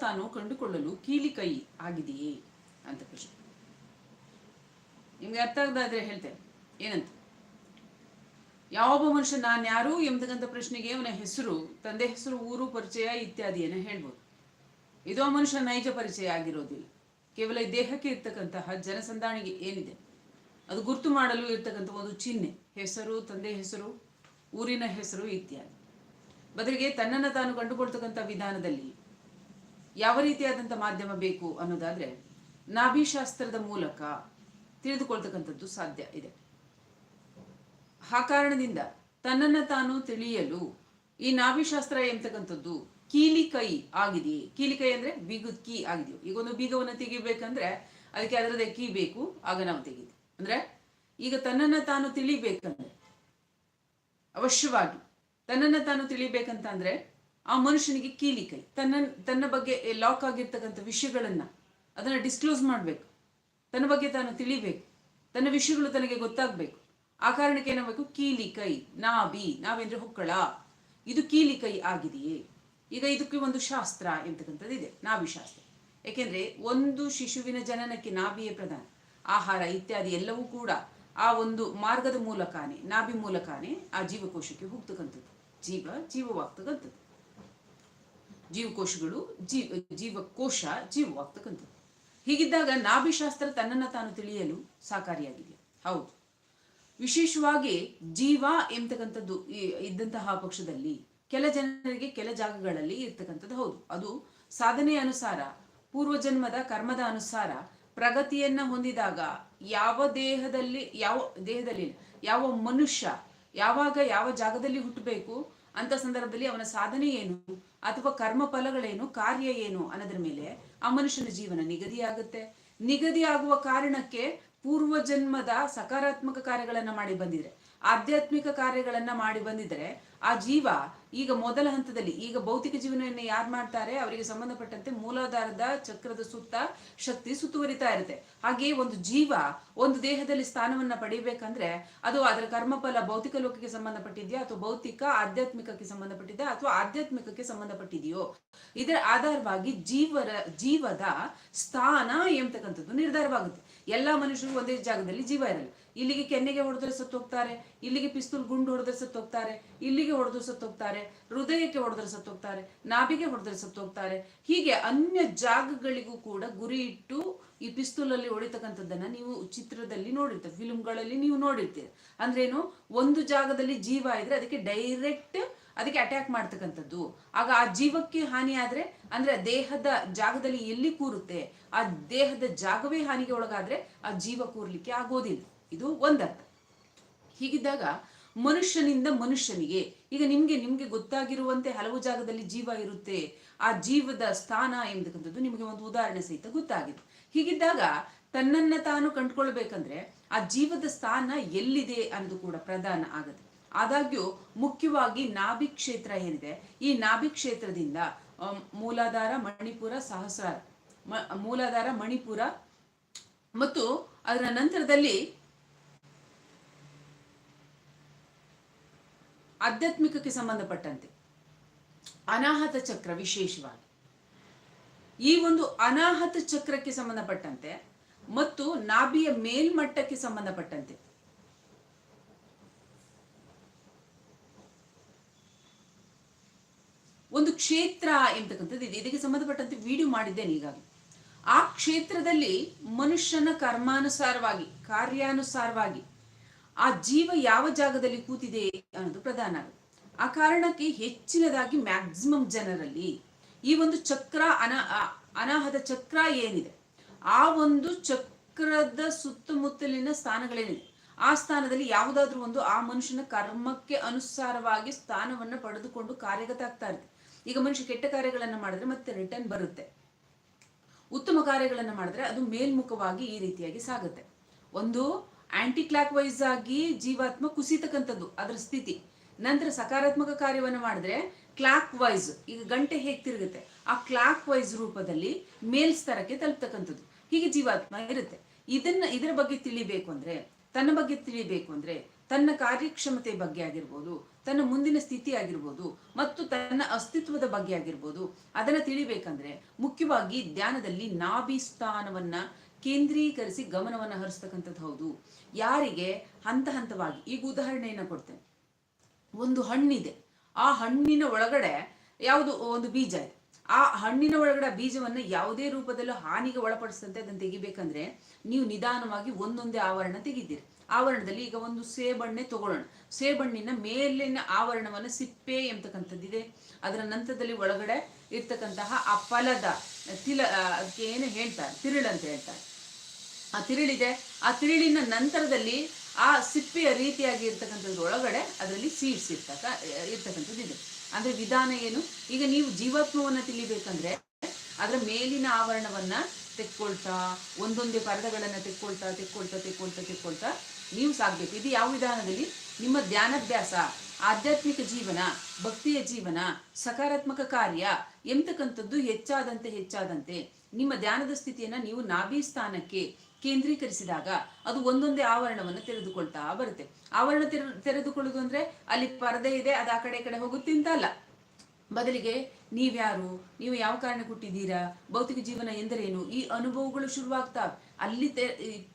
ತಾನು ಕಂಡುಕೊಳ್ಳಲು ಕೀಲಿ ಕೈ ಆಗಿದೆಯೇ ಅಂತ ಪ್ರಶ್ನೆ. ನಿಮ್ಗೆ ಅರ್ಥ ಆಗದಾದ್ರೆ ಹೇಳ್ತೇನೆ. ಏನಂತ? ಯಾವೊಬ್ಬ ಮನುಷ್ಯ ನಾನು ಯಾರು ಎಂಬತಕ್ಕಂಥ ಪ್ರಶ್ನೆಗೆ ಅವನ ಹೆಸರು, ತಂದೆ ಹೆಸರು, ಊರು, ಪರಿಚಯ ಇತ್ಯಾದಿಯನ್ನು ಹೇಳ್ಬೋದು. ಇದು ಮನುಷ್ಯ ನೈಜ ಪರಿಚಯ ಆಗಿರೋದಿಲ್ಲ. ಕೇವಲ ದೇಹಕ್ಕೆ ಇರ್ತಕ್ಕಂತಹ ಜನಸಂದಾಣಿಗೆ ಏನಿದೆ? ಅದು ಗುರುತು ಮಾಡಲು ಇರ್ತಕ್ಕಂಥ ಒಂದು ಚಿಹ್ನೆ, ಹೆಸರು, ತಂದೆ ಹೆಸರು, ಊರಿನ ಹೆಸರು ಇತ್ಯಾದಿ. ಬದಲಿಗೆ ತನ್ನನ್ನು ತಾನು ಕಂಡುಕೊಳ್ತಕ್ಕಂಥ ವಿಧಾನದಲ್ಲಿ ಯಾವ ರೀತಿಯಾದಂಥ ಮಾಧ್ಯಮ ಬೇಕು ಅನ್ನೋದಾದ್ರೆ ನಾಭಿಶಾಸ್ತ್ರದ ಮೂಲಕ ತಿಳಿದುಕೊಳ್ತಕ್ಕಂಥದ್ದು ಸಾಧ್ಯ ಇದೆ. ಆ ಕಾರಣದಿಂದ ತನ್ನನ್ನು ತಾನು ತಿಳಿಯಲು ಈ ನಾಭಿಶಾಸ್ತ್ರ ಎಂತಕ್ಕಂಥದ್ದು ಕೀಲಿ ಕೈ ಆಗಿದೆಯೇ? ಕೀಲಿ ಕೈ ಅಂದ್ರೆ ಬೀಗದ ಕೀ ಆಗಿದೆಯೋ? ಈಗ ಒಂದು ಬೀಗವನ್ನು ತೆಗಿಬೇಕಂದ್ರೆ ಅದಕ್ಕೆ ಅದರದೇ ಕೀ ಬೇಕು, ಆಗ ನಾವು ತೆಗಿತೀವಿ. ಅಂದ್ರೆ ಈಗ ತನ್ನನ್ನ ತಾನು ತಿಳಿಬೇಕಂದ್ರೆ, ಅವಶ್ಯವಾಗಿ ತನ್ನನ್ನ ತಾನು ತಿಳಿಬೇಕಂತ ಅಂದ್ರೆ ಆ ಮನುಷ್ಯನಿಗೆ ಕೀಲಿ ಕೈ ತನ್ನ ತನ್ನ ಬಗ್ಗೆ ಲಾಕ್ ಆಗಿರ್ತಕ್ಕಂಥ ವಿಷಯಗಳನ್ನ ಅದನ್ನ ಡಿಸ್ಕ್ಲೋಸ್ ಮಾಡಬೇಕು. ತನ್ನ ಬಗ್ಗೆ ತಾನು ತಿಳಿಬೇಕು. ತನ್ನ ವಿಷಯಗಳು ತನಗೆ ಗೊತ್ತಾಗಬೇಕು. ಆ ಕಾರಣಕ್ಕೆ ಏನಾಗಬೇಕು? ಕೀಲಿ ಕೈ ನಾಭಿ. ನಾವೆಂದ್ರೆ ಹೊಕ್ಕಳ. ಇದು ಕೀಲಿ ಕೈ ಆಗಿದೆಯೇ? ಈಗ ಇದಕ್ಕೆ ಒಂದು ಶಾಸ್ತ್ರ ಎಂತಕ್ಕಂಥದ್ದು ಇದೆ. ನಾಭಿ ಶಾಸ್ತ್ರ. ಯಾಕೆಂದ್ರೆ ಒಂದು ಶಿಶುವಿನ ಜನನಕ್ಕೆ ನಾಭಿಯೇ ಪ್ರಧಾನ. ಆಹಾರ ಇತ್ಯಾದಿ ಎಲ್ಲವೂ ಕೂಡ ಆ ಒಂದು ಮಾರ್ಗದ ಮೂಲಕನೇ, ನಾಭಿ ಮೂಲಕನೇ ಆ ಜೀವಕೋಶಕ್ಕೆ ಹೋಗ್ತಕ್ಕಂಥದ್ದು. ಜೀವ ಜೀವವಾಗ್ತಕ್ಕಂಥದ್ದು. ಜೀವಕೋಶಗಳು, ಜೀವ, ಜೀವಕೋಶ ಜೀವವಾಗ್ತಕ್ಕಂಥದ್ದು. ಹೀಗಿದ್ದಾಗ ನಾಭಿಶಾಸ್ತ್ರ ತನ್ನನ್ನು ತಾನು ತಿಳಿಯಲು ಸಾಕಾರಿಯಾಗಿದೆ. ಹೌದು. ವಿಶೇಷವಾಗಿ ಜೀವ ಎಂಬತಕ್ಕಂಥದ್ದು ಇದ್ದಂತಹ ಪಕ್ಷದಲ್ಲಿ ಕೆಲ ಜನರಿಗೆ ಕೆಲ ಜಾಗಗಳಲ್ಲಿ ಇರ್ತಕ್ಕಂಥದ್ದು ಹೌದು. ಅದು ಸಾಧನೆಯ ಅನುಸಾರ, ಪೂರ್ವಜನ್ಮದ ಕರ್ಮದ ಅನುಸಾರ ಪ್ರಗತಿಯನ್ನ ಹೊಂದಿದಾಗ ಯಾವ ದೇಹದಲ್ಲಿ ಯಾವ ದೇಹದಲ್ಲಿ ಯಾವ ಮನುಷ್ಯ ಯಾವಾಗ ಯಾವ ಜಾಗದಲ್ಲಿ ಹುಟ್ಟಬೇಕು ಅಂತ ಸಂದರ್ಭದಲ್ಲಿ ಅವನ ಸಾಧನೆ ಏನು? ಅಥವಾ ಕರ್ಮ ಫಲಗಳೇನು? ಕಾರ್ಯ ಏನು ಅನ್ನೋದ್ರ ಮೇಲೆ ಆ ಮನುಷ್ಯನ ಜೀವನ ನಿಗದಿಯಾಗುತ್ತೆ. ನಿಗದಿಯಾಗುವ ಕಾರಣಕ್ಕೆ ಪೂರ್ವ ಜನ್ಮದ ಸಕಾರಾತ್ಮಕ ಕಾರ್ಯಗಳನ್ನ ಮಾಡಿ ಬಂದಿದ್ರೆ, ಆಧ್ಯಾತ್ಮಿಕ ಕಾರ್ಯಗಳನ್ನ ಮಾಡಿ ಬಂದಿದ್ರೆ, ಆ ಜೀವ ಈಗ ಮೊದಲ ಹಂತದಲ್ಲಿ, ಈಗ ಭೌತಿಕ ಜೀವನವನ್ನು ಯಾರು ಮಾಡ್ತಾರೆ? ಅವರಿಗೆ ಸಂಬಂಧಪಟ್ಟಂತೆ ಮೂಲಾಧಾರದ ಚಕ್ರದ ಸುತ್ತ ಶಕ್ತಿ ಸುತ್ತುವರಿತಾ ಇರುತ್ತೆ. ಹಾಗೆ ಒಂದು ಜೀವ ಒಂದು ದೇಹದಲ್ಲಿ ಸ್ಥಾನವನ್ನ ಪಡಿಬೇಕಂದ್ರೆ ಅದು ಅದರ ಕರ್ಮಫಲ ಭೌತಿಕ ಲೋಕಕ್ಕೆ ಸಂಬಂಧಪಟ್ಟಿದೆಯಾ? ಅಥವಾ ಭೌತಿಕ ಆಧ್ಯಾತ್ಮಿಕಕ್ಕೆ ಸಂಬಂಧಪಟ್ಟಿದೆಯಾ? ಅಥವಾ ಆಧ್ಯಾತ್ಮಿಕಕ್ಕೆ ಸಂಬಂಧಪಟ್ಟಿದೆಯೋ? ಇದರ ಆಧಾರವಾಗಿ ಜೀವರ, ಜೀವದ ಸ್ಥಾನ ಎಂಬತಕ್ಕಂಥದ್ದು ನಿರ್ಧಾರವಾಗುತ್ತೆ. ಎಲ್ಲಾ ಮನುಷ್ಯರು ಒಂದೇ ಜಾಗದಲ್ಲಿ ಜೀವ ಇರಲ್ಲ. ಇಲ್ಲಿಗೆ ಕೆನ್ನೆಗೆ ಹೊಡೆದ್ರೆ ಸತ್ತು ಹೋಗ್ತಾರೆ, ಇಲ್ಲಿಗೆ ಪಿಸ್ತೂಲ್ ಗುಂಡು ಹೊಡೆದ್ರೆ ಸತ್ತು ಹೋಗ್ತಾರೆ, ಇಲ್ಲಿಗೆ ಹೊಡೆದು ಸತ್ತು ಹೋಗ್ತಾರೆ, ಹೃದಯಕ್ಕೆ ಹೊಡೆದ್ರೆ ಸತ್ತು ಹೋಗ್ತಾರೆ, ನಾಭಿಗೆ ಹೊಡೆದ್ರೆ ಸತ್ತು ಹೋಗ್ತಾರೆ. ಹೀಗೆ ಅನ್ಯ ಜಾಗಗಳಿಗೂ ಕೂಡ ಗುರಿ ಇಟ್ಟು ಈ ಪಿಸ್ತೂಲಲ್ಲಿ ಹೊಡಿತಕ್ಕಂಥದ್ದನ್ನ ನೀವು ಚಿತ್ರದಲ್ಲಿ ನೋಡಿರ್ತೀರಿ ಫಿಲ್ಮ್ಗಳಲ್ಲಿ ನೀವು ನೋಡಿರ್ತೀರಿ. ಅಂದ್ರೇನು ಒಂದು ಜಾಗದಲ್ಲಿ ಜೀವ ಇದ್ರೆ ಅದಕ್ಕೆ ಡೈರೆಕ್ಟ್ ಅದಕ್ಕೆ ಅಟ್ಯಾಕ್ ಮಾಡ್ತಕ್ಕಂಥದ್ದು. ಆಗ ಆ ಜೀವಕ್ಕೆ ಹಾನಿ ಆದ್ರೆ, ಅಂದ್ರೆ ದೇಹದ ಜಾಗದಲ್ಲಿ ಎಲ್ಲಿ ಕೂರುತ್ತೆ, ಆ ದೇಹದ ಜಾಗವೇ ಹಾನಿಗೆ ಒಳಗಾದ್ರೆ ಆ ಜೀವ ಕೂರ್ಲಿಕ್ಕೆ ಆಗೋದಿಲ್ಲ. ಇದು ಒಂದರ್ಥ. ಹೀಗಿದ್ದಾಗ ಮನುಷ್ಯನಿಂದ ಮನುಷ್ಯನಿಗೆ, ಈಗ ನಿಮ್ಗೆ ನಿಮ್ಗೆ ಗೊತ್ತಾಗಿರುವಂತೆ ಹಲವು ಜಾಗದಲ್ಲಿ ಜೀವ ಇರುತ್ತೆ, ಆ ಜೀವದ ಸ್ಥಾನ ಎಂಬತಕ್ಕಂಥದ್ದು ನಿಮಗೆ ಒಂದು ಉದಾಹರಣೆ ಸಹಿತ ಗೊತ್ತಾಗಿದೆ. ಹೀಗಿದ್ದಾಗ ತನ್ನನ್ನ ತಾನು ಕಂಡುಕೊಳ್ಬೇಕಂದ್ರೆ ಆ ಜೀವದ ಸ್ಥಾನ ಎಲ್ಲಿದೆ ಅನ್ನೋದು ಕೂಡ ಪ್ರಧಾನ ಆಗತ್ತೆ. ಆದಾಗ್ಯೂ ಮುಖ್ಯವಾಗಿ ನಾಭಿ ಕ್ಷೇತ್ರ ಏನಿದೆ, ಈ ನಾಭಿ ಕ್ಷೇತ್ರದಿಂದ ಮೂಲಾಧಾರ ಮಣಿಪುರ ಸಹಸ್ರಾರ ಮೂಲಾಧಾರ ಮಣಿಪುರ ಮತ್ತು ಅದರ ನಂತರದಲ್ಲಿ ಆಧ್ಯಾತ್ಮಿಕಕ್ಕೆ ಸಂಬಂಧಪಟ್ಟಂತೆ ಅನಾಹತ ಚಕ್ರ ವಿಶೇಷವಾಗಿ. ಈ ಒಂದು ಅನಾಹತ ಚಕ್ರಕ್ಕೆ ಸಂಬಂಧಪಟ್ಟಂತೆ ಮತ್ತು ನಾಭಿಯ ಮೇಲ್ಮಟ್ಟಕ್ಕೆ ಸಂಬಂಧಪಟ್ಟಂತೆ ಒಂದು ಕ್ಷೇತ್ರ ಎಂಬತಕ್ಕಂಥದ್ದು ಇದೆ. ಇದಕ್ಕೆ ಸಂಬಂಧಪಟ್ಟಂತೆ ವಿಡಿಯೋ ಮಾಡಿದ್ದೇನೆ ಈಗಾಗಲೇ. ಆ ಕ್ಷೇತ್ರದಲ್ಲಿ ಮನುಷ್ಯನ ಕರ್ಮಾನುಸಾರವಾಗಿ, ಕಾರ್ಯಾನುಸಾರವಾಗಿ ಆ ಜೀವ ಯಾವ ಜಾಗದಲ್ಲಿ ಕೂತಿದೆ ಅನ್ನೋದು ಪ್ರಧಾನ ಆ ಕಾರಣಕ್ಕೆ ಹೆಚ್ಚಿನದಾಗಿ ಮ್ಯಾಕ್ಸಿಮಮ್ ಜನರಲ್ಲಿ ಈ ಒಂದು ಚಕ್ರ ಅನ, ಆ- ಅನಾಹತ ಚಕ್ರ ಏನಿದೆ? ಆ ಒಂದು ಚಕ್ರದ ಸುತ್ತಮುತ್ತಲಿನ ಸ್ಥಾನಗಳೇನಿದೆ? ಆ ಸ್ಥಾನದಲ್ಲಿ ಯಾವುದಾದ್ರೂ ಒಂದು ಆ ಮನುಷ್ಯನ ಕರ್ಮಕ್ಕೆ ಅನುಸಾರವಾಗಿ ಸ್ಥಾನವನ್ನ ಪಡೆದುಕೊಂಡು ಕಾರ್ಯಗತ ಆಗ್ತಾ ಇರುತ್ತೆ. ಈಗ ಮನುಷ್ಯ ಕೆಟ್ಟ ಕಾರ್ಯಗಳನ್ನ ಮಾಡಿದ್ರೆ ಮತ್ತೆ ರಿಟರ್ನ್ ಬರುತ್ತೆ. ಉತ್ತಮ ಕಾರ್ಯಗಳನ್ನು ಮಾಡಿದ್ರೆ ಅದು ಮೇಲ್ಮುಖವಾಗಿ ಈ ರೀತಿಯಾಗಿ ಸಾಗುತ್ತೆ. ಒಂದು ಆಂಟಿ ಕ್ಲಾಕ್ ವೈಸ್ ಆಗಿ ಜೀವಾತ್ಮ ಕುಸಿತಕ್ಕಂಥದ್ದು, ಅದರ ಸ್ಥಿತಿ. ನಂತರ ಸಕಾರಾತ್ಮಕ ಕಾರ್ಯವನ್ನು ಮಾಡಿದ್ರೆ ಕ್ಲಾಕ್ ವೈಸ್ ಈಗ ಗಂಟೆ ಹೇಗೆ ತಿರುಗುತ್ತೆ? ಆ ಕ್ಲಾಕ್ ವೈಸ್ ರೂಪದಲ್ಲಿ ಮೇಲ್ ಸ್ತರಕ್ಕೆ ತಲುಪ್ತಕ್ಕಂಥದ್ದು. ಹೀಗೆ ಜೀವಾತ್ಮ ಇರುತ್ತೆ. ಇದನ್ನ, ಇದರ ಬಗ್ಗೆ ತಿಳಿಬೇಕು ಅಂದ್ರೆ, ತನ್ನ ಬಗ್ಗೆ ತಿಳಿಬೇಕು ಅಂದ್ರೆ ತನ್ನ ಕಾರ್ಯಕ್ಷಮತೆ ಬಗ್ಗೆ ಆಗಿರ್ಬೋದು, ತನ್ನ ಮುಂದಿನ ಸ್ಥಿತಿ ಆಗಿರ್ಬೋದು ಮತ್ತು ತನ್ನ ಅಸ್ತಿತ್ವದ ಬಗ್ಗೆ ಆಗಿರ್ಬೋದು, ಅದನ್ನ ತಿಳಿಬೇಕಂದ್ರೆ ಮುಖ್ಯವಾಗಿ ಧ್ಯಾನದಲ್ಲಿ ನಾಭಿ ಸ್ಥಾನವನ್ನ ಕೇಂದ್ರೀಕರಿಸಿ ಗಮನವನ್ನ ಹರಿಸ್ತಕ್ಕಂಥದ್ದು ಹೌದು. ಯಾರಿಗೆ? ಹಂತ ಹಂತವಾಗಿ. ಈಗ ಉದಾಹರಣೆಯನ್ನ ಕೊಡ್ತೇನೆ. ಒಂದು ಹಣ್ಣಿದೆ. ಆ ಹಣ್ಣಿನ ಒಳಗಡೆ ಯಾವುದು? ಒಂದು ಬೀಜ ಇದೆ. ಆ ಹಣ್ಣಿನ ಒಳಗಡೆ ಬೀಜವನ್ನು ಯಾವುದೇ ರೂಪದಲ್ಲೂ ಹಾನಿಗೆ ಒಳಪಡಿಸದಂತೆ ಅದನ್ನು ತೆಗಿಬೇಕಂದ್ರೆ ನೀವು ನಿಧಾನವಾಗಿ ಒಂದೊಂದೇ ಆವರಣ ತೆಗಿದ್ದೀರಿ ಆವರಣದಲ್ಲಿ ಈಗ ಒಂದು ಸೇಬಣ್ಣೆ ತಗೊಳ್ಳೋಣ. ಸೇಬಣ್ಣಿನ ಮೇಲಿನ ಆವರಣವನ್ನು ಸಿಪ್ಪೆ ಎಂಬತಕ್ಕಂಥದ್ದಿದೆ. ಅದರ ನಂತರದಲ್ಲಿ ಒಳಗಡೆ ಇರ್ತಕ್ಕಂತಹ ಆ ಫಲದ ತಿಲ ಅದಕ್ಕೆ ಏನು ಹೇಳ್ತಾರೆ, ತಿರುಳು ಅಂತ ಹೇಳ್ತಾರೆ. ಆ ತಿರುಳಿದೆ. ಆ ತಿರುಳಿನ ನಂತರದಲ್ಲಿ ಆ ಸಿಪ್ಪೆಯ ರೀತಿಯಾಗಿ ಇರ್ತಕ್ಕಂಥದ್ರೊಳಗಡೆ ಅದರಲ್ಲಿ ಸೀಡ್ಸ್ ಇರ್ತಕ್ಕ ಇರ್ತಕ್ಕಂಥದ್ದು ಇದೆ ಅಂದ್ರೆ ವಿಧಾನ ಏನು? ಈಗ ನೀವು ಜೀವಾತ್ಮವನ್ನ ತಿಳಿಬೇಕಂದ್ರೆ ಅದರ ಮೇಲಿನ ಆವರಣವನ್ನ ತೆಕ್ಕೊಳ್ತಾ, ಒಂದೊಂದೇ ಪರದಗಳನ್ನ ತೆಕ್ಕೊಳ್ತಾ ತೆಕ್ಕೊಳ್ತಾ ತೆಕ್ಕೊಳ್ತಾ ತೆಕ್ಕೊಳ್ತಾ ನೀವು ಸಾಗ್ಬೇಕು. ಇದು ಯಾವ ವಿಧಾನದಲ್ಲಿ? ನಿಮ್ಮ ಧ್ಯಾನಾಭ್ಯಾಸ, ಆಧ್ಯಾತ್ಮಿಕ ಜೀವನ, ಭಕ್ತಿಯ ಜೀವನ, ಸಕಾರಾತ್ಮಕ ಕಾರ್ಯ ಎಂತಕ್ಕಂಥದ್ದು ಹೆಚ್ಚಾದಂತೆ ಹೆಚ್ಚಾದಂತೆ ನಿಮ್ಮ ಧ್ಯಾನದ ಸ್ಥಿತಿಯನ್ನ ನೀವು ನಾಭಿ ಸ್ಥಾನಕ್ಕೆ ಕೇಂದ್ರೀಕರಿಸಿದಾಗ ಅದು ಒಂದೊಂದೇ ಆವರಣವನ್ನು ತೆರೆದುಕೊಳ್ತಾ ಬರುತ್ತೆ. ಆವರಣ ತೆರೆ ತೆರೆದುಕೊಳ್ಳುವುದು ಅಂದ್ರೆ ಅಲ್ಲಿ ಪರದೆ ಇದೆ, ಅದು ಆ ಕಡೆ ಈ ಕಡೆ ಹೋಗುತ್ತಿಂತ ಅಲ್ಲ. ಬದಲಿಗೆ ನೀವ್ಯಾರು, ನೀವು ಯಾವ ಕಾರಣ ಹುಟ್ಟಿದ್ದೀರಾ ಭೌತಿಕ ಜೀವನ ಎಂದರೇನು? ಈ ಅನುಭವಗಳು ಶುರುವಾಗ್ತಾವೆ ಅಲ್ಲಿ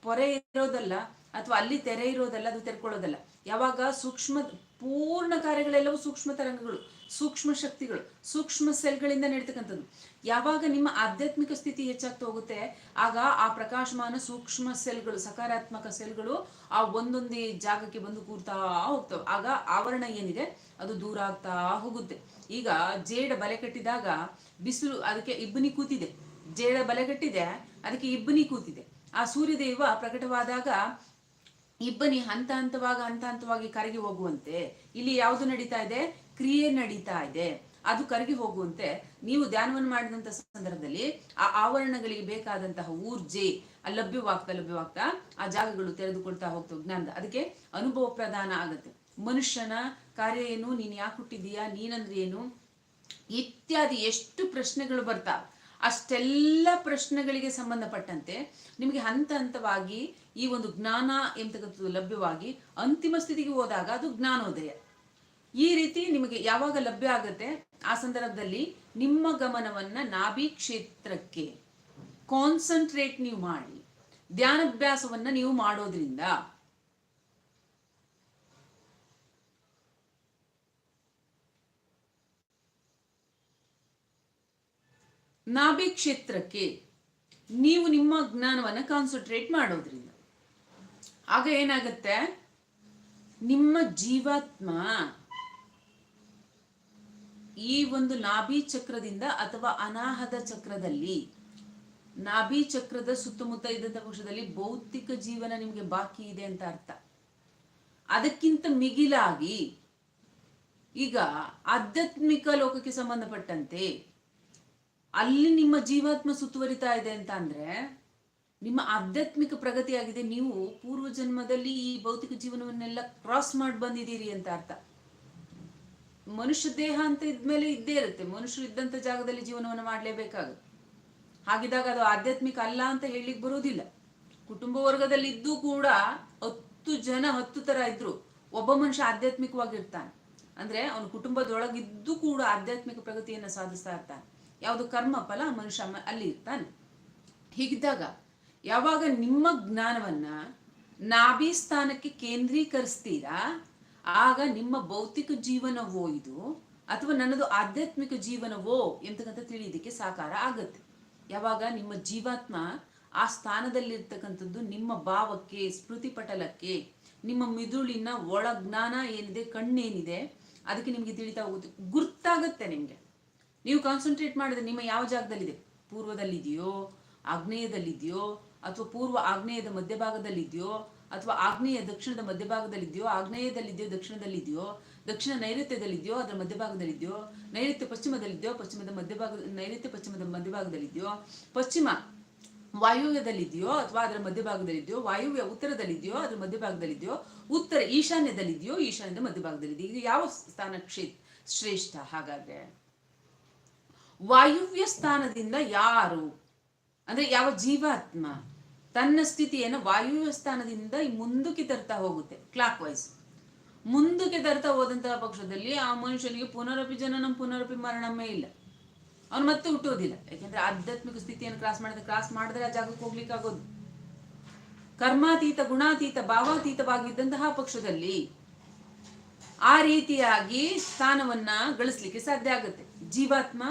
ಪೊರೆ ಇರೋದಲ್ಲ ಅಥವಾ ಅಲ್ಲಿ ತೆರೆ ಇರೋದಲ್ಲ, ಅದು ತೆರ್ಕೊಳ್ಳೋದಲ್ಲ. ಯಾವಾಗ ಸೂಕ್ಷ್ಮ, ಪೂರ್ಣ ಕಾರ್ಯಗಳೆಲ್ಲವೂ ಸೂಕ್ಷ್ಮ ತರಂಗಗಳು, ಸೂಕ್ಷ್ಮ ಶಕ್ತಿಗಳು, ಸೂಕ್ಷ್ಮ ಸೆಲ್ಗಳಿಂದ ನಡೀತಕ್ಕಂಥದ್ದು. ಯಾವಾಗ ನಿಮ್ಮ ಆಧ್ಯಾತ್ಮಿಕ ಸ್ಥಿತಿ ಹೆಚ್ಚಾಗ್ತಾ ಹೋಗುತ್ತೆ, ಆಗ ಆ ಪ್ರಕಾಶಮಾನ ಸೂಕ್ಷ್ಮ ಸೆಲ್ಗಳು, ಸಕಾರಾತ್ಮಕ ಸೆಲ್ಗಳು ಆ ಒಂದೊಂದೇ ಜಾಗಕ್ಕೆ ಬಂದು ಕೂರ್ತಾ ಹೋಗ್ತವೆ. ಆಗ ಆವರಣ ಏನಿದೆ? ಅದು ದೂರ ಆಗ್ತಾ ಹೋಗುತ್ತೆ. ಈಗ ಜೇಡ ಬಲೆ ಕಟ್ಟಿದಾಗ ಬಿಸಿಲು, ಅದಕ್ಕೆ ಇಬ್ಬನಿ ಕೂತಿದೆ. ಜೇಡ ಬಲೆ ಕಟ್ಟಿದೆ, ಅದಕ್ಕೆ ಇಬ್ಬನಿ ಕೂತಿದೆ. ಆ ಸೂರ್ಯದೇವ ಪ್ರಕಟವಾದಾಗ ಇಬ್ಬನಿ ಹಂತ ಹಂತವಾಗಿ ಹಂತ ಹಂತವಾಗಿ ಕರಗಿ ಹೋಗುವಂತೆ. ಇಲ್ಲಿ ಯಾವುದು ನಡೀತಾ ಇದೆ? ಕ್ರಿಯೆ ನಡೀತಾ ಇದೆ. ಅದು ಕರಗಿ ಹೋಗುವಂತೆ. ನೀವು ಧ್ಯಾನವನ್ನು ಮಾಡಿದಂತ ಸಂದರ್ಭದಲ್ಲಿ ಆ ಆವರಣಗಳಿಗೆ ಬೇಕಾದಂತಹ ಊರ್ಜೆ ಲಭ್ಯವಾಗ್ತಾ ಲಭ್ಯವಾಗ್ತಾ ಆ ಜಾಗಗಳು ತೆರೆದುಕೊಳ್ತಾ ಹೋಗ್ತವೆ. ಜ್ಞಾನದ ಅದಕ್ಕೆ ಅನುಭವ ಪ್ರದಾನ ಆಗುತ್ತೆ. ಮನುಷ್ಯನ ಕಾರ್ಯ ಏನು ನೀನ್ ಯಾಕೆ ಹುಟ್ಟಿದೀಯಾ ನೀನಂದ್ರೆ ಏನು? ಇತ್ಯಾದಿ ಎಷ್ಟು ಪ್ರಶ್ನೆಗಳು ಬರ್ತಾವ. ಅಷ್ಟೆಲ್ಲ ಪ್ರಶ್ನೆಗಳಿಗೆ ಸಂಬಂಧಪಟ್ಟಂತೆ ನಿಮಗೆ ಹಂತ ಹಂತವಾಗಿ ಈ ಒಂದು ಜ್ಞಾನ ಎಂಬತಕ್ಕಂಥದ್ದು ಲಭ್ಯವಾಗಿ ಅಂತಿಮ ಸ್ಥಿತಿಗೆ ಹೋದಾಗ ಅದು ಜ್ಞಾನೋದಯ. ಈ ರೀತಿ ನಿಮಗೆ ಯಾವಾಗ ಲಭ್ಯ ಆಗುತ್ತೆ? ಆ ಸಂದರ್ಭದಲ್ಲಿ ನಿಮ್ಮ ಗಮನವನ್ನ ನಾಭಿ ಕ್ಷೇತ್ರಕ್ಕೆ ಕಾನ್ಸಂಟ್ರೇಟ್ ನೀವು ಮಾಡಿ. ಧ್ಯಾನಾಭ್ಯಾಸವನ್ನ ನೀವು ಮಾಡೋದ್ರಿಂದ. ನಾಭಿ ಕ್ಷೇತ್ರಕ್ಕೆ ನೀವು ನಿಮ್ಮ ಜ್ಞಾನವನ್ನ ಕಾನ್ಸಂಟ್ರೇಟ್ ಮಾಡೋದ್ರಿಂದ. ಆಗ ಏನಾಗುತ್ತೆ? ನಿಮ್ಮ ಜೀವಾತ್ಮ ಈ ಒಂದು ನಾಭಿ ಚಕ್ರದಿಂದ ಅಥವಾ ಅನಾಹದ ಚಕ್ರದಲ್ಲಿ, ನಾಭಿ ಚಕ್ರದ ಸುತ್ತಮುತ್ತ ಇದ್ದಂಥ ಪಕ್ಷದಲ್ಲಿ ಭೌತಿಕ ಜೀವನ ನಿಮಗೆ ಬಾಕಿ ಇದೆ ಅಂತ ಅರ್ಥ. ಅದಕ್ಕಿಂತ ಮಿಗಿಲಾಗಿ ಈಗ ಆಧ್ಯಾತ್ಮಿಕ ಲೋಕಕ್ಕೆ ಸಂಬಂಧಪಟ್ಟಂತೆ ಅಲ್ಲಿ ನಿಮ್ಮ ಜೀವಾತ್ಮ ಸುತ್ತುವರಿತಾ ಇದೆ ಅಂತ ಅಂದ್ರೆ ನಿಮ್ಮ ಆಧ್ಯಾತ್ಮಿಕ ಪ್ರಗತಿಯಾಗಿದೆ, ನೀವು ಪೂರ್ವ ಜನ್ಮದಲ್ಲಿ ಈ ಭೌತಿಕ ಜೀವನವನ್ನೆಲ್ಲ ಕ್ರಾಸ್ ಮಾಡಿ ಬಂದಿದ್ದೀರಿ ಅಂತ ಅರ್ಥ. ಮನುಷ್ಯ ದೇಹ ಅಂತ ಇದ್ಮೇಲೆ ಇದ್ದೇ ಇರುತ್ತೆ. ಮನುಷ್ಯರು ಇದ್ದಂತ ಜಾಗದಲ್ಲಿ ಜೀವನವನ್ನು ಮಾಡಲೇಬೇಕಾಗುತ್ತೆ. ಹಾಗಿದ್ದಾಗ ಅದು ಆಧ್ಯಾತ್ಮಿಕ ಅಲ್ಲ ಅಂತ ಹೇಳಲಿಕ್ಕೆ ಬರೋದಿಲ್ಲ ಕುಟುಂಬ ವರ್ಗದಲ್ಲಿ ಇದ್ದು ಕೂಡ ಹತ್ತು ಜನ, ಹತ್ತು ತರ ಇದ್ರು. ಒಬ್ಬ ಮನುಷ್ಯ ಆಧ್ಯಾತ್ಮಿಕವಾಗಿರ್ತಾನೆ. ಅಂದ್ರೆ ಅವನ ಕುಟುಂಬದೊಳಗಿದ್ದು ಕೂಡ ಆಧ್ಯಾತ್ಮಿಕ ಪ್ರಗತಿಯನ್ನ ಸಾಧಿಸ್ತಾ ಇರ್ತಾನೆ. ಯಾವುದು ಕರ್ಮ, ಫಲ ಮನುಷ್ಯ ಅಲ್ಲಿ ಇರ್ತಾನೆ. ಹೀಗಿದ್ದಾಗ ಯಾವಾಗ ನಿಮ್ಮ ಜ್ಞಾನವನ್ನ ನಾಭಿ ಸ್ಥಾನಕ್ಕೆ ಕೇಂದ್ರೀಕರಿಸ್ತೀರಾ, ಆಗ ನಿಮ್ಮ ಭೌತಿಕ ಜೀವನವೋ ಇದು, ಅಥವಾ ನನ್ನದು ಆಧ್ಯಾತ್ಮಿಕ ಜೀವನವೋ ಎಂತಕ್ಕಂಥ ತಿಳಿಯೋದಕ್ಕೆ ಸಾಕಾರ ಆಗತ್ತೆ. ಯಾವಾಗ ನಿಮ್ಮ ಜೀವಾತ್ಮ ಆ ಸ್ಥಾನದಲ್ಲಿರ್ತಕ್ಕಂಥದ್ದು ನಿಮ್ಮ ಭಾವಕ್ಕೆ, ಸ್ಮೃತಿ ಪಟಲಕ್ಕೆ, ನಿಮ್ಮ ಮಿದುಳಿನ ಒಳ ಜ್ಞಾನ ಏನಿದೆ, ಕಣ್ಣೇನಿದೆ, ಅದಕ್ಕೆ ನಿಮಗೆ ತಿಳಿತಾ ಹೋಗುತ್ತೆ. ಗುರ್ತಾಗತ್ತೆ ನಿಮಗೆ. ನೀವು ಕಾನ್ಸಂಟ್ರೇಟ್ ಮಾಡಿದ್ರೆ ನಿಮ್ಮ ಯಾವ ಜಾಗದಲ್ಲಿದೆ? ಪೂರ್ವದಲ್ಲಿದೆಯೋ, ಆಗ್ನೇಯದಲ್ಲಿದೆಯೋ ಅಥವಾ ಪೂರ್ವ ಆಗ್ನೇಯದ ಮಧ್ಯಭಾಗದಲ್ಲಿದೆಯೋ, ಅಥವಾ ಆಗ್ನೇಯ ದಕ್ಷಿಣದ ಮಧ್ಯಭಾಗದಲ್ಲಿದೆಯೋ, ಆಗ್ನೇಯದಲ್ಲಿದೆಯೋ, ದಕ್ಷಿಣದಲ್ಲಿದೆಯೋ, ದಕ್ಷಿಣ ನೈಋತ್ಯದಲ್ಲಿದೆಯೋ, ಅದರ ಮಧ್ಯಭಾಗದಲ್ಲಿದೆಯೋ, ನೈಋತ್ಯ ಪಶ್ಚಿಮದಲ್ಲಿದೆಯೋ, ಪಶ್ಚಿಮದ ಮಧ್ಯಭಾಗ, ನೈಋತ್ಯ ಪಶ್ಚಿಮದ ಮಧ್ಯಭಾಗದಲ್ಲಿದೆಯೋ, ಪಶ್ಚಿಮ ವಾಯುವ್ಯದಲ್ಲಿದೆಯೋ, ಅಥವಾ ಅದರ ಮಧ್ಯಭಾಗದಲ್ಲಿದೆಯೋ, ವಾಯುವ್ಯ ಉತ್ತರದಲ್ಲಿದೆಯೋ, ಅದರ ಮಧ್ಯಭಾಗದಲ್ಲಿದೆಯೋ, ಉತ್ತರ ಈಶಾನ್ಯದಲ್ಲಿದೆಯೋ, ಈಶಾನ್ಯದ ಮಧ್ಯಭಾಗದಲ್ಲಿದೆಯೋ ಇದು ಯಾವ ಸ್ಥಾನ ಶ್ರೇಷ್ಠ? ಹಾಗಾದ್ರೆ ವಾಯುವ್ಯ ಸ್ಥಾನದಿಂದ ಯಾರು? ಅಂದ್ರೆ ಯಾವ ಜೀವಾತ್ಮ? ತನ್ನ ಸ್ಥಿತಿಯನ್ನು ವಾಯುವ್ಯ ಸ್ಥಾನದಿಂದ ಮುಂದಕ್ಕೆ ತರ್ತಾ ಹೋಗುತ್ತೆ ಕ್ಲಾಕ್ ವೈಸ್ ಮುಂದಕ್ಕೆ ತರ್ತಾ ಹೋದಂತಹ ಪಕ್ಷದಲ್ಲಿ ಆ ಮನುಷ್ಯನಿಗೆ ಪುನರಪಿ ಜನನಂ, ಪುನರಪಿ ಮರಣಮೇ ಇಲ್ಲ. ಅವನು ಮತ್ತೆ ಹುಟ್ಟೋದಿಲ್ಲ ಯಾಕೆಂದ್ರೆ ಆಧ್ಯಾತ್ಮಿಕ ಸ್ಥಿತಿಯನ್ನು ಕ್ರಾಸ್ ಮಾಡಿದ್ರೆ ಕ್ರಾಸ್ ಮಾಡಿದ್ರೆ ಆ ಜಾಗಕ್ಕೆ ಹೋಗ್ಲಿಕ್ಕೆ ಆಗೋದು. ಕರ್ಮಾತೀತ, ಗುಣಾತೀತ, ಭಾವಾತೀತವಾಗಿದ್ದಂತಹ ಪಕ್ಷದಲ್ಲಿ ಆ ರೀತಿಯಾಗಿ ಸ್ಥಾನವನ್ನ ಗಳಿಸ್ಲಿಕ್ಕೆ ಸಾಧ್ಯ ಆಗುತ್ತೆ. ಜೀವಾತ್ಮ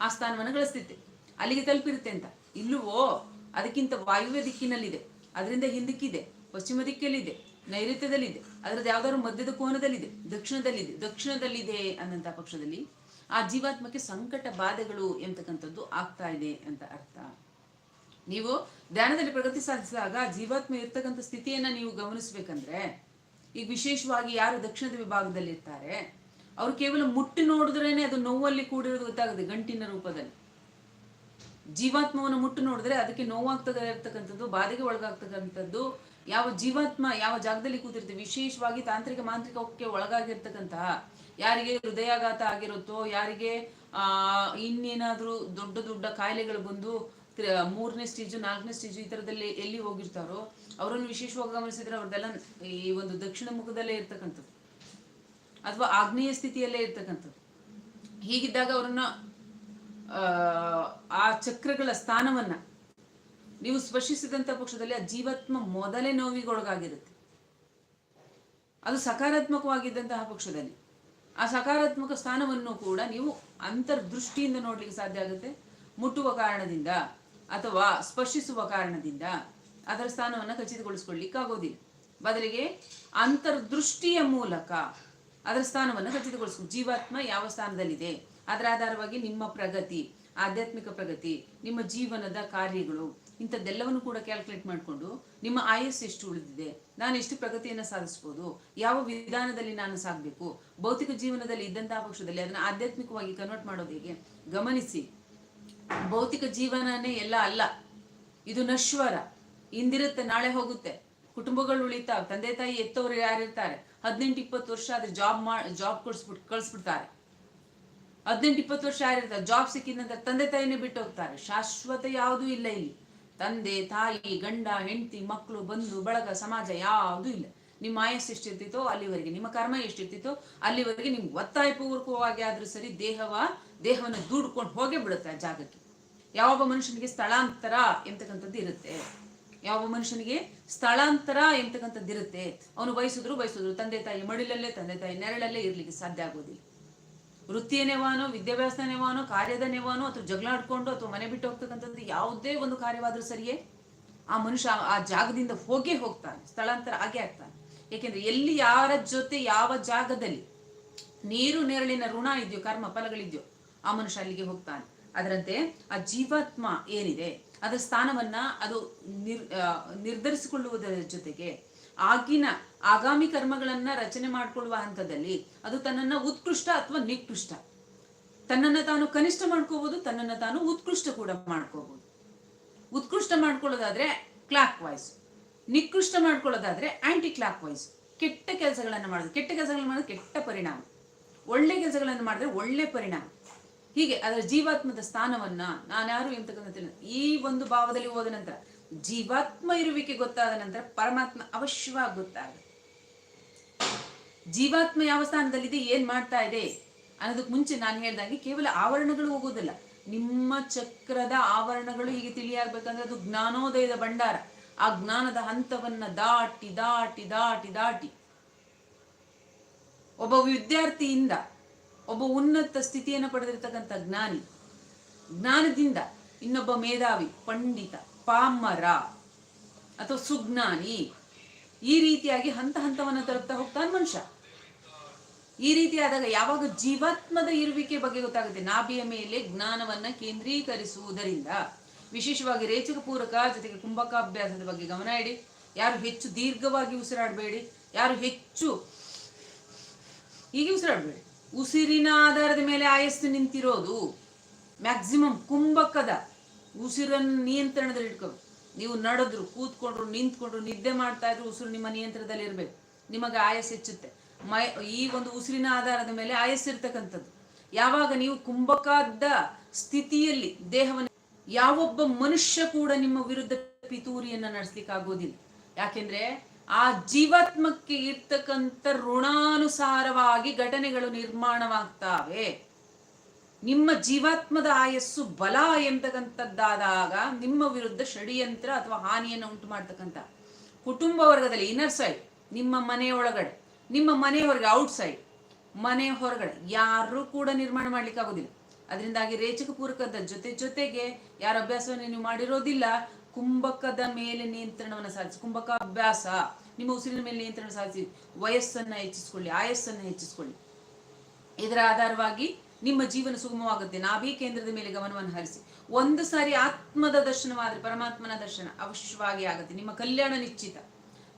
ಆ ಸ್ಥಾನವನ್ನ ಗಳಿಸ್ತಿತ್ತೆ. ಅಲ್ಲಿಗೆ ತಲುಪಿರುತ್ತೆ ಅಂತ. ಇಲ್ಲವೋ? ಅದಕ್ಕಿಂತ ವಾಯುವ್ಯ ದಿಕ್ಕಿನಲ್ಲಿದೆ. ಅದರಿಂದ ಹಿಂದಕ್ಕಿದೆ, ಪಶ್ಚಿಮ ದಿಕ್ಕಲ್ಲಿದೆ ನೈಋತ್ಯದಲ್ಲಿದೆ, ಅದರದ್ದು ಯಾವ್ದಾದ್ರು ಮಧ್ಯದ ಕೋನದಲ್ಲಿದೆ, ದಕ್ಷಿಣದಲ್ಲಿದೆ ದಕ್ಷಿಣದಲ್ಲಿದೆ ಅನ್ನಂತ ಪಕ್ಷದಲ್ಲಿ ಆ ಜೀವಾತ್ಮಕ್ಕೆ ಸಂಕಟ ಬಾಧೆಗಳು ಎಂತಕ್ಕಂಥದ್ದು ಆಗ್ತಾ ಇದೆ ಅಂತ ಅರ್ಥ. ನೀವು ಧ್ಯಾನದಲ್ಲಿ ಪ್ರಗತಿ ಸಾಧಿಸಿದಾಗ ಜೀವಾತ್ಮ ಇರ್ತಕ್ಕಂಥ ಸ್ಥಿತಿಯನ್ನ ನೀವು ಗಮನಿಸ್ಬೇಕಂದ್ರೆ, ಈಗ ವಿಶೇಷವಾಗಿ ಯಾರು ದಕ್ಷಿಣದ ವಿಭಾಗದಲ್ಲಿ ಇರ್ತಾರೆ ಅವ್ರು ಕೇವಲ ಮುಟ್ಟಿ ನೋಡಿದ್ರೇನೆ ಅದು ನೋವಲ್ಲಿ ಕೂಡಿರೋದು ಗೊತ್ತಾಗುತ್ತೆ ಗಂಟಿನ ರೂಪದಲ್ಲಿ. ಜೀವಾತ್ಮವನ್ನು ಮುಟ್ಟು ನೋಡಿದ್ರೆ ಅದಕ್ಕೆ ನೋವಾಗ್ತದೆ ಇರ್ತಕ್ಕಂಥದ್ದು, ಬಾಧೆಗೆ ಒಳಗಾಗ್ತಕ್ಕಂಥದ್ದು, ಯಾವ ಜೀವಾತ್ಮ ಯಾವ ಜಾಗದಲ್ಲಿ ಕೂತಿರುತ್ತೆ, ವಿಶೇಷವಾಗಿ ತಾಂತ್ರಿಕ ಮಾಂತ್ರಿಕಕ್ಕೆ ಒಳಗಾಗಿರ್ತಕ್ಕಂತಹ, ಯಾರಿಗೆ ಹೃದಯಾಘಾತ ಆಗಿರುತ್ತೋ, ಯಾರಿಗೆ, ಆ, ಇನ್ನೇನಾದ್ರೂ ದೊಡ್ಡ ದೊಡ್ಡ ಕಾಯಿಲೆಗಳು ಬಂದು ಮೂರನೇ ಸ್ಟೇಜು, ನಾಲ್ಕನೇ ಸ್ಟೇಜು ಈ ಥರದಲ್ಲಿ ಎಲ್ಲಿ ಹೋಗಿರ್ತಾರೋ, ಅವರನ್ನು ವಿಶೇಷವಾಗಿ ಗಮನಿಸಿದ್ರೆ ಅವ್ರದ್ದೆಲ್ಲ ಈ ಒಂದು ದಕ್ಷಿಣ ಮುಖದಲ್ಲೇ ಇರ್ತಕ್ಕಂಥದ್ದು. ಅಥವಾ ಆಗ್ನೇಯ ಸ್ಥಿತಿಯಲ್ಲೇ ಇರ್ತಕ್ಕಂಥದ್ದು. ಹೀಗಿದ್ದಾಗ ಅವರನ್ನ ಆ, ಚಕ್ರಗಳ ಸ್ಥಾನವನ್ನ ನೀವು ಸ್ಪರ್ಶಿಸಿದಂತ ಪಕ್ಷದಲ್ಲಿ ಆ ಜೀವಾತ್ಮ ಮೊದಲೇ ನೋವಿಗೊಳಗಾಗಿರುತ್ತೆ. ಅದು ಸಕಾರಾತ್ಮಕವಾಗಿದ್ದಂತಹ ಪಕ್ಷದಲ್ಲಿ. ಆ ಸಕಾರಾತ್ಮಕ ಸ್ಥಾನವನ್ನು ಕೂಡ ನೀವು ಅಂತರ್ದೃಷ್ಟಿಯಿಂದ ನೋಡ್ಲಿಕ್ಕೆ ಸಾಧ್ಯ ಆಗುತ್ತೆ. ಮುಟ್ಟುವ ಕಾರಣದಿಂದ ಅಥವಾ ಸ್ಪರ್ಶಿಸುವ ಕಾರಣದಿಂದ ಅದರ ಸ್ಥಾನವನ್ನು ಖಚಿತಗೊಳಿಸ್ಕೊಳ್ಳಿಕ್ಕಾಗೋದಿಲ್ಲ ಬದಲಿಗೆ ಅಂತರ್ದೃಷ್ಟಿಯ ಮೂಲಕ ಅದರ ಸ್ಥಾನವನ್ನು ಖಚಿತಗೊಳಿಸ್ಕೊ ಜೀವಾತ್ಮ ಯಾವ ಸ್ಥಾನದಲ್ಲಿದೆ? ಅದರ ಆಧಾರವಾಗಿ ನಿಮ್ಮ ಪ್ರಗತಿ, ಆಧ್ಯಾತ್ಮಿಕ ಪ್ರಗತಿ, ನಿಮ್ಮ ಜೀವನದ ಕಾರ್ಯಗಳು, ಇಂಥದ್ದೆಲ್ಲವನ್ನು ಕೂಡ ಕ್ಯಾಲ್ಕುಲೇಟ್ ಮಾಡಿಕೊಂಡು ನಿಮ್ಮ ಆಯಸ್ಸು ಎಷ್ಟು ಉಳಿದಿದೆ, ನಾನು ಎಷ್ಟು ಪ್ರಗತಿಯನ್ನು ಸಾಧಿಸ್ಬೋದು, ಯಾವ ವಿಧಾನದಲ್ಲಿ ನಾನು ಸಾಗಬೇಕು, ಭೌತಿಕ ಜೀವನದಲ್ಲಿ ಇದ್ದಂತಹ ಪಕ್ಷದಲ್ಲಿ ಅದನ್ನು ಆಧ್ಯಾತ್ಮಿಕವಾಗಿ ಕನ್ವರ್ಟ್ ಮಾಡೋದು ಹೇಗೆ? ಗಮನಿಸಿ, ಭೌತಿಕ ಜೀವನನೇ ಎಲ್ಲ ಅಲ್ಲ, ಇದು ನಶ್ವರ, ಇಂದಿರುತ್ತೆ, ನಾಳೆ ಹೋಗುತ್ತೆ, ಕುಟುಂಬಗಳು ಉಳಿತಾವೆ, ತಂದೆ ತಾಯಿ ಎತ್ತವರು ಯಾರಿರ್ತಾರೆ, ಹದಿನೆಂಟು ಇಪ್ಪತ್ತು ವರ್ಷ ಆದ್ರೆ ಜಾಬ್ ಮಾ ಜಾಬ್ ಕೊಡಿಸ್ಬಿಟ್ಟು ಕಳಿಸ್ಬಿಡ್ತಾರೆ. ಹದಿನೆಂಟು ಇಪ್ಪತ್ತು ವರ್ಷ ಆಗಿರ್ತಾರೆ ಜಾಬ್ ಸಿಕ್ಕಿದ ನಂತರ ತಂದೆ ತಾಯಿನೇ ಬಿಟ್ಟು ಹೋಗ್ತಾರೆ ಶಾಶ್ವತ ಯಾವುದೂ ಇಲ್ಲ ಇಲ್ಲಿ. ತಂದೆ, ತಾಯಿ, ಗಂಡ, ಹೆಂಡತಿ ಮಕ್ಕಳು ಬಂಧು, ಬಳಗ, ಸಮಾಜ ಯಾವುದೂ ಇಲ್ಲ. ನಿಮ್ಮ ಆಯಸ್ಸು ಎಷ್ಟಿರ್ತಿತ್ತೋ ಅಲ್ಲಿವರೆಗೆ, ನಿಮ್ಮ ಕರ್ಮ ಎಷ್ಟಿರ್ತಿತ್ತೋ ಅಲ್ಲಿವರೆಗೆ ನಿಮ್ಗೆ ಒತ್ತಾಯಪೂರ್ವಕವಾಗಿ ಆದ್ರೂ ಸರಿ ದೇಹವ, ದೇಹವನ್ನು ದೂಡ್ಕೊಂಡು ಹೋಗೇ ಬಿಡುತ್ತೆ ಆ ಜಾಗಕ್ಕೆ. ಯಾವೊಬ್ಬ ಮನುಷ್ಯನಿಗೆ ಸ್ಥಳಾಂತರ ಎಂತಕ್ಕಂಥದ್ದು ಇರುತ್ತೆ. ಯಾವ ಮನುಷ್ಯನಿಗೆ ಸ್ಥಳಾಂತರ ಎಂತಕ್ಕಂಥದ್ದು ಇರುತ್ತೆ. ಅವನು ಬಯಸಿದ್ರು ಬಯಸಿದ್ರು, ತಂದೆ ತಾಯಿ ಮಡಿಲಲ್ಲೇ, ತಂದೆ ತಾಯಿ ನೆರಳಲ್ಲೇ ಇರ್ಲಿಕ್ಕೆ ಸಾಧ್ಯ ಆಗೋದಿಲ್ಲ. ವೃತ್ತಿಯ ನೆವಾನೋ ವಿದ್ಯಾಭ್ಯಾಸ ನೆವಾನೋ, ಕಾರ್ಯದ ನೆವಾನೋ ಅಥವಾ ಜಗಳಾಡ್ಕೊಂಡು ಅಥವಾ ಮನೆ ಬಿಟ್ಟು ಹೋಗ್ತಕ್ಕಂಥದ್ದು ಯಾವುದೇ ಒಂದು ಕಾರ್ಯವಾದ್ರೂ ಸರಿಯೇ ಆ ಮನುಷ್ಯ ಆ ಜಾಗದಿಂದ ಹೋಗೇ ಹೋಗ್ತಾನೆ, ಸ್ಥಳಾಂತರ ಆಗೇ ಆಗ್ತಾನೆ. ಏಕೆಂದ್ರೆ ಎಲ್ಲಿ ಯಾರ ಜೊತೆ ಯಾವ ಜಾಗದಲ್ಲಿ ನೀರು, ನೆರಳಿನ ಋಣ ಇದೆಯೋ, ಕರ್ಮ ಫಲಗಳಿದೆಯೋ ಆ ಮನುಷ್ಯ ಅಲ್ಲಿಗೆ ಹೋಗ್ತಾನೆ. ಅದರಂತೆ ಆ ಜೀವಾತ್ಮ ಏನಿದೆ, ಅದರ ಸ್ಥಾನವನ್ನ ಅದು ನಿರ್ ನಿರ್ಧರಿಸಿಕೊಳ್ಳುವುದರ ಜೊತೆಗೆ ಆಗಿನ ಆಗಾಮಿ ಕರ್ಮಗಳನ್ನ ರಚನೆ ಮಾಡ್ಕೊಳ್ಳುವ ಹಂತದಲ್ಲಿ ಅದು ತನ್ನನ್ನ ಉತ್ಕೃಷ್ಟ ಅಥವಾ ನಿಕೃಷ್ಟ. ತನ್ನನ್ನ ತಾನು ಕನಿಷ್ಠ ಮಾಡ್ಕೋಬಹುದು ತನ್ನನ್ನ ತಾನು ಉತ್ಕೃಷ್ಟ ಕೂಡ ಮಾಡ್ಕೋಬಹುದು ಉತ್ಕೃಷ್ಟ ಮಾಡ್ಕೊಳ್ಳೋದಾದ್ರೆ ಕ್ಲಾಕ್ ವೈಸ್ ನಿಕೃಷ್ಟ ಮಾಡ್ಕೊಳ್ಳೋದಾದ್ರೆ ಆಂಟಿ ಕ್ಲಾಕ್ ವೈಸ್ ಕೆಟ್ಟ ಕೆಲಸಗಳನ್ನ ಮಾಡೋದು. ಕೆಟ್ಟ ಕೆಲಸಗಳನ್ನ ಮಾಡೋದು ಕೆಟ್ಟ ಪರಿಣಾಮ. ಒಳ್ಳೆ ಕೆಲಸಗಳನ್ನು ಮಾಡಿದ್ರೆ ಒಳ್ಳೆ ಪರಿಣಾಮ. ಹೀಗೆ ಅದರ ಜೀವಾತ್ಮದ ಸ್ಥಾನವನ್ನ ನಾನ್ಯಾರು ಎಂತಕ್ಕಂಥ ಈ ಒಂದು ಭಾವದಲ್ಲಿ ಹೋದ ನಂತರ ಜೀವಾತ್ಮ ಇರುವಿಕೆ ಗೊತ್ತಾದ ನಂತರ ಪರಮಾತ್ಮ ಅವಶ್ಯವಾಗಿ ಗೊತ್ತಾಗುತ್ತೆ. ಜೀವಾತ್ಮ ಯಾವ ಸ್ಥಾನದಲ್ಲಿದೆ, ಏನ್ ಮಾಡ್ತಾ ಇದೆ ಅನ್ನೋದಕ್ಕೆ ಮುಂಚೆ ನಾನು ಹೇಳ್ದಂಗೆ ಕೇವಲ ಆವರಣಗಳು ಹೋಗೋದಿಲ್ಲ. ನಿಮ್ಮ ಚಕ್ರದ ಆವರಣಗಳು ಹೀಗೆ ತಿಳಿಯಾಗಬೇಕಂದ್ರೆ ಅದು ಜ್ಞಾನೋದಯದ ಭಂಡಾರ. ಆ ಜ್ಞಾನದ ಹಂತವನ್ನ ದಾಟಿ ದಾಟಿ ದಾಟಿ ದಾಟಿ. ಒಬ್ಬ ವಿದ್ಯಾರ್ಥಿಯಿಂದ ಒಬ್ಬ ಉನ್ನತ ಸ್ಥಿತಿಯನ್ನು ಪಡೆದಿರ್ತಕ್ಕಂಥ ಜ್ಞಾನಿ, ಜ್ಞಾನದಿಂದ ಇನ್ನೊಬ್ಬ ಮೇಧಾವಿ, ಪಂಡಿತ, ಪಾಮರ ಅಥವಾ ಸುಜ್ಞಾನಿ ಈ ರೀತಿಯಾಗಿ ಹಂತ ಹಂತವನ್ನು ತಲುಪ್ತಾ ಹೋಗ್ತಾನೆ ಮನುಷ್ಯ. ಈ ರೀತಿ ಆದಾಗ ಯಾವಾಗ ಜೀವಾತ್ಮದ ಇರುವಿಕೆ ಬಗ್ಗೆ ಗೊತ್ತಾಗುತ್ತೆ? ನಾಭಿಯ ಮೇಲೆ ಜ್ಞಾನವನ್ನ ಕೇಂದ್ರೀಕರಿಸುವುದರಿಂದ. ವಿಶೇಷವಾಗಿ ರೇಚಕ ಪೂರಕ ಜೊತೆಗೆ ಕುಂಭಕಾಭ್ಯಾಸದ ಬಗ್ಗೆ ಗಮನ ಇಡಿ. ಯಾರು ಹೆಚ್ಚು ದೀರ್ಘವಾಗಿ ಉಸಿರಾಡಬೇಡಿ, ಯಾರು ಹೆಚ್ಚು ಹೀಗೆ ಉಸಿರಾಡಬೇಡಿ. ಉಸಿರಿನ ಆಧಾರದ ಮೇಲೆ ಆಯಸ್ಸು ನಿಂತಿರೋದು. ಮ್ಯಾಕ್ಸಿಮಮ್ ಕುಂಭಕದ ಉಸಿರನ್ನು ನಿಯಂತ್ರಣದಲ್ಲಿ ಇಟ್ಕೋಬೇಕು ನೀವು ನಡೆದ್ರು, ಕೂತ್ಕೊಂಡ್ರು, ನಿಂತ್ಕೊಂಡ್ರು, ನಿದ್ದೆ ಮಾಡ್ತಾ ಇದ್ರು, ಉಸಿರು ನಿಮ್ಮ ನಿಯಂತ್ರಣದಲ್ಲಿ ಇರಬೇಕು ನಿಮಗೆ ಆಯಸ್ ಹೆಚ್ಚುತ್ತೆ. ಮೈ ಈ ಒಂದು ಉಸಿರಿನ ಆಧಾರದ ಮೇಲೆ ಆಯಸ್ಸಿರ್ತಕ್ಕಂಥದ್ದು ಯಾವಾಗ ನೀವು ಕುಂಭಕಾದ ಸ್ಥಿತಿಯಲ್ಲಿ ದೇಹವನ್ನು ಯಾವೊಬ್ಬ ಮನುಷ್ಯ ಕೂಡ ನಿಮ್ಮ ವಿರುದ್ಧ ಪಿತೂರಿಯನ್ನ ನಡೆಸ್ಲಿಕ್ಕೆ ಆಗೋದಿಲ್ಲ ಯಾಕೆಂದ್ರೆ ಆ ಜೀವಾತ್ಮಕ್ಕೆ ಇರ್ತಕ್ಕಂಥ ಋಣಾನುಸಾರವಾಗಿ ಘಟನೆಗಳು ನಿರ್ಮಾಣವಾಗ್ತಾವೆ. ನಿಮ್ಮ ಜೀವಾತ್ಮದ ಆಯಸ್ಸು ಬಲ ಎಂತಕ್ಕಂಥದ್ದಾದಾಗ ನಿಮ್ಮ ವಿರುದ್ಧ ಷಡ್ಯಂತ್ರ ಅಥವಾ ಹಾನಿಯನ್ನು ಉಂಟು ಮಾಡ್ತಕ್ಕಂಥ ಕುಟುಂಬ ವರ್ಗದಲ್ಲಿ ಇನ್ನರ್ ಸೈಡ್ ನಿಮ್ಮ ಮನೆ ಒಳಗಡೆ ನಿಮ್ಮ ಮನೆ ಹೊರಗೆ ಔಟ್ಸೈಡ್ ಮನೆ ಹೊರಗಡೆ ಯಾರು ಕೂಡ ನಿರ್ಮಾಣ ಮಾಡ್ಲಿಕ್ಕೆ ಆಗೋದಿಲ್ಲ ಅದರಿಂದಾಗಿ ರೇಚಕ ಪೂರಕದ ಜೊತೆ ಜೊತೆಗೆ ಯಾರ ಅಭ್ಯಾಸವನ್ನು ನೀವು ಮಾಡಿರೋದಿಲ್ಲ, ಕುಂಭಕದ ಮೇಲೆ ನಿಯಂತ್ರಣವನ್ನು ಸಾಧಿಸಿ ಕುಂಭಕ ಅಭ್ಯಾಸ ನಿಮ್ಮ ಉಸಿರಿನ ಮೇಲೆ ನಿಯಂತ್ರಣ ಸಾಧಿಸಿ, ವಯಸ್ಸನ್ನ ಹೆಚ್ಚಿಸ್ಕೊಳ್ಳಿ, ಆಯಸ್ಸನ್ನ ಹೆಚ್ಚಿಸ್ಕೊಳ್ಳಿ. ಇದರ ಆಧಾರವಾಗಿ ನಿಮ್ಮ ಜೀವನ ಸುಗಮವಾಗುತ್ತೆ. ನಾಭಿ ಕೇಂದ್ರದ ಮೇಲೆ ಗಮನವನ್ನು ಹರಿಸಿ. ಒಂದು ಸಾರಿ ಆತ್ಮದ ದರ್ಶನವಾದರೆ ಪರಮಾತ್ಮನ ದರ್ಶನ ಅವಶ್ಯವಾಗಿ ಆಗುತ್ತೆ. ನಿಮ್ಮ ಕಲ್ಯಾಣ ನಿಶ್ಚಿತ.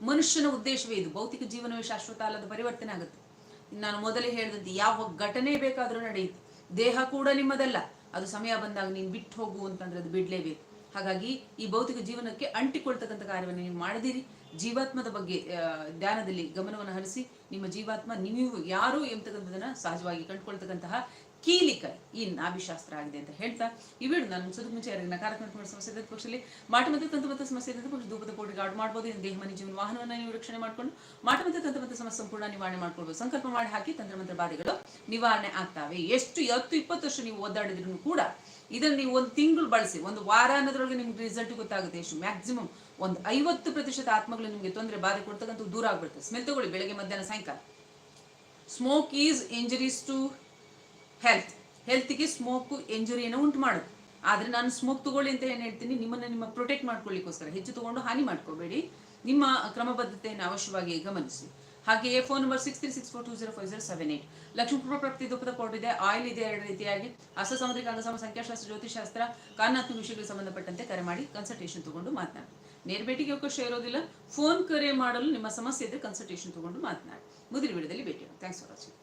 ಮನುಷ್ಯನ ಉದ್ದೇಶವೇ ಇದು. ಭೌತಿಕ ಜೀವನವೇ ಶಾಶ್ವತ ಅಲ್ಲದ ಪರಿವರ್ತನೆ ಆಗುತ್ತೆ. ನಾನು ಮೊದಲೇ ಹೇಳಿದಂತೆ ಯಾವ ಘಟನೆ ಬೇಕಾದರೂ ನಡೆಯುತ್ತೆ. ದೇಹ ಕೂಡ ನಿಮ್ಮದಲ್ಲ. ಅದು ಸಮಯ ಬಂದಾಗ ನೀನು ಬಿಟ್ಟು ಹೋಗು ಅಂತಂದ್ರೆ ಅದು ಬಿಡಲೇಬೇಕು. ಹಾಗಾಗಿ ಈ ಭೌತಿಕ ಜೀವನಕ್ಕೆ ಅಂಟಿಕೊಳ್ತಕ್ಕಂಥ ಕಾರ್ಯವನ್ನು ನೀವು ಮಾಡಿದಿರಿ. ಜೀವಾತ್ಮದ ಬಗ್ಗೆ ಧ್ಯಾನದಲ್ಲಿ ಗಮನವನ್ನು ಹರಿಸಿ ನಿಮ್ಮ ಜೀವಾತ್ಮ ನೀವು ಯಾರು ಎಂಬತಕ್ಕಂಥದನ್ನ ಸಹಜವಾಗಿ ಕಂಡುಕೊಳ್ತಕ್ಕಂತಹ ಕೀಲಿಕ ಈ ನಾಭಿಶಾಸ್ತ್ರ ಆಗಿದೆ ಅಂತ ಹೇಳ್ತಾ ವಿಡಿಯೋ ನಾನು ಮುಗಿಸೋದು ಮುಂಚೆ ಯಾರಿಗೆ ನಕಾರಾತ್ಮಕ ಸಮಸ್ಯೆ ಇದ್ದ ಪಕ್ಷದಲ್ಲಿ ಮಾಟ ಮತ್ತು ತಂತ್ರಮತ ಸಮಸ್ಯೆ ಇದ್ದ ಪಕ್ಷ ಧೂಪದ ಪೌಡಿಗೆ ಆಡ್ ಮಾಡ್ಬೋದು ದೇಹ, ಮನೆ, ಜೀವನ, ವಾಹನವನ್ನು ನೀವು ರಕ್ಷಣೆ ಮಾಡ್ಕೊಂಡು ಮಾಟ ಮತ್ತು ತಂತ್ರಮತ ಸಮಸ್ಯೆ ಸಂಪೂರ್ಣ ನಿವಾರಣೆ ಮಾಡ್ಕೊಳ್ಬೋದು. ಸಂಕಲ್ಪ ಮಾಡಿ ಹಾಕಿ ತಂತ್ರಮಂತ್ರ ಬಾಧೆಗಳು ನಿವಾರಣೆ ಆಗ್ತಾವೆ. ಎಷ್ಟು ಹತ್ತು, ಇಪ್ಪತ್ತು ವರ್ಷ ನೀವು ಒದ್ದಾಡಿದ್ರು ಕೂಡ ಇದನ್ನು ನೀವು ಒಂದು ತಿಂಗಳು ಬಳಸಿ, ಒಂದು ವಾರ ಅನ್ನೋದ್ರೊಳಗೆ ನಿಮ್ಗೆ ರಿಸಲ್ಟ್ ಗೊತ್ತಾಗುತ್ತೆ ಎಷ್ಟು. ಮ್ಯಾಕ್ಸಿಮಮ್ ಒಂದು ಐವತ್ತು ಪ್ರತಿಶತ ಆತ್ಮಗಳು ನಿಮಗೆ ತೊಂದರೆ, ಬಾಧೆ ಕೊಡ್ತಕ್ಕಂಥ ದೂರ ಆಗ್ಬಿಡುತ್ತೆ. ಸ್ಮೆಲ್ ತಗೊಳ್ಳಿ, ಬೆಳಗ್ಗೆ, ಮಧ್ಯಾಹ್ನ, ಸಾಯಂಕಾಲ. Smoke is injuries to health ಹೆಲ್ತ್ಗೆ smoke ಎಂಜುರಿಯನ್ನು ಉಂಟು ಮಾಡುತ್ತೆ. ಆದರೆ ನಾನು ಸ್ಮೋಕ್ ತಗೊಳ್ಳಿ ಅಂತ ಏನು ಹೇಳ್ತೀನಿ, ನಿಮ್ಮನ್ನು ನಿಮ್ಮ ಪ್ರೊಟೆಕ್ಟ್ ಮಾಡ್ಕೊಳ್ಳಿಕ್ಕೋಸ್ಕರ. ಹೆಚ್ಚು ತಗೊಂಡು ಹಾನಿ ಮಾಡ್ಕೋಬೇಡಿ. ನಿಮ್ಮ ಕ್ರಮಬದ್ಧತೆಯನ್ನು ಅವಶ್ಯವಾಗಿ ಗಮನಿಸಿ. ಹಾಗೆಯೇ phone number six three six four two zero five zero seven eight Lakshmipura ಪ್ರಾಪ್ತಿ ದುಃಖದ ಕೋರ್ಟ್ ಇದೆ ಆಯಿಲ್ ಇದೆ ಎರಡು ರೀತಿಯಾಗಿ. ಅಸಸಾಮುದ್ರಿಕ ಅಂಗಸಮ ಸಂಖ್ಯಾಶಾಸ್ತ್ರ ಜ್ಯೋತಿಷಾಸ್ತ್ರ ಕಾನಾತ್ಮಕ ವಿಷಯಗಳಿಗೆ ಸಂಬಂಧಪಟ್ಟಂತೆ ಕರೆ ಮಾಡಿ ಕನ್ಸಲ್ಟೇಷನ್ ತಗೊಂಡು ಮಾತನಾಡಿ. ನೇರ ಭೇಟಿಗೆ ಅವಕಾಶ ಇರೋದಿಲ್ಲ. ಫೋನ್ ಕರೆ ಮಾಡಲು ನಿಮ್ಮ ಸಮಸ್ಯೆ ಇದ್ದರೆ ಕನ್ಸಲ್ಟೇಷನ್ ತಗೊಂಡು ಮಾತನಾಡಿ. ಮುದಿರಿ ವಿಡಿಯೋದಲ್ಲಿ ಭೇಟಿ ಥ್ಯಾಂಕ್ಸ್ ಫಾರ್ ವಾಚಿಂಗ್